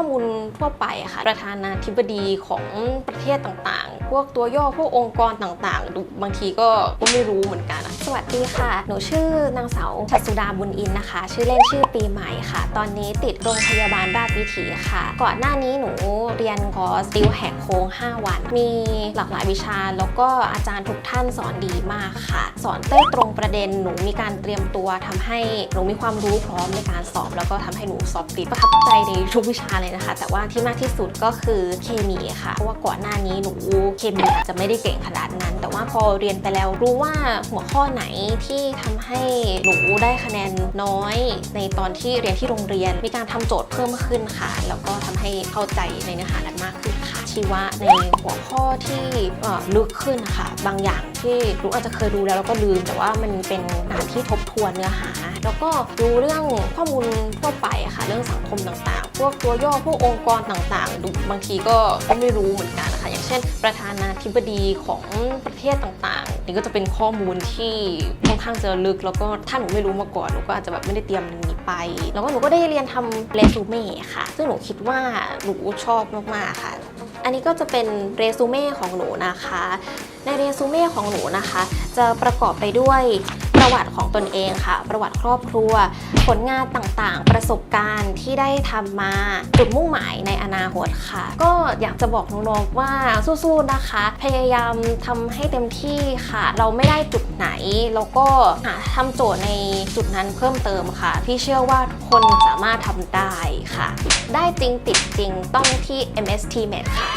อมูลทั่วไปอะค่ะ ประธานาธิบดีของประเทศต่าง พวกตัวย่อพวกองค์กรต่างๆดูบางทีก็ก็ไม่รู้เหมือนกัน สวัสดีค่ะ หนูชื่อนางสาวชัดสุดาบุญอินนะคะ ชื่อเล่นชื่อปีใหม่ค่ะ ตอนนี้ติดโรงพยาบาลราชวิถีค่ะ ก่อนหน้านี้หนูเรียนคอร์สติวแหกโค้ง 5 วัน มีหลากหลายวิชา แล้วก็อาจารย์ทุกท่านสอนดีมากค่ะ สอนเต้ตรงประเด็นหนูมีการเตรียมตัวทำให้หนูมีความรู้พร้อมในการสอบ แล้วก็ทำให้หนูสอบติดประทับใจในทุกวิชาเลยนะคะ แต่ว่าที่มากที่สุดก็คือเคมีค่ะ เพราะว่าก่อนหน้านี้หนูเคมีอาจจะไม่ได้เก่งขนาดนั้น แต่ว่าพอเรียนไปแล้วรู้ว่าหัวข้อไหนที่ทำให้หนูได้คะแนนน้อย ในตอนที่เรียนที่โรงเรียน มีการทำโจทย์เพิ่มขึ้นค่ะ แล้วก็ทำให้เข้าใจในเนื้อหานั้นมากขึ้นค่ะ ชีวะในหัวข้อที่ลึกขึ้นค่ะ บางอย่างที่หนูอาจจะเคยรู้แล้วแล้วก็ลืม แต่ว่ามันเป็นงานที่ทบทวนเนื้อหา แล้วก็รู้เรื่องข้อมูลทั่วไปค่ะ เรื่องสังคมต่างๆ พวกตัวย่อพวกองค์กรต่างๆบางทีก็ก็ไม่รู้เหมือนกัน อย่างเช่น ประธานาธิบดีของประเทศต่างๆ นี่ก็จะเป็นข้อมูลที่ค่อนข้างจะลึก แล้วก็ถ้าหนูไม่รู้มาก่อนหนูก็อาจจะแบบไม่ได้เตรียมนี้ไป แล้วก็หนูก็ได้เรียนทำเรซูเม่ค่ะ ซึ่งหนูคิดว่าหนูชอบมากๆค่ะอันนี้ก็จะเป็นเรซูเม่ของหนูนะคะ ในเรซูเม่ของหนูนะคะ จะประกอบไปด้วย ประวัติของตนเองค่ะ ประวัติครอบครัว ผลงานต่างๆ ประสบการณ์ที่ได้ทำมาจุดมุ่งหมายในอนาคตค่ะ ก็อยากจะบอกน้องๆว่าสู้ๆนะคะ พยายามทำให้เต็มที่ค่ะ เราไม่ได้จุดไหน แล้วก็หาทำโจทย์ในจุดนั้นเพิ่มเติมค่ะ พี่เชื่อว่าทุกคนสามารถทำได้ค่ะ ได้จริงติดจริงต้องที่ MST Med ค่ะ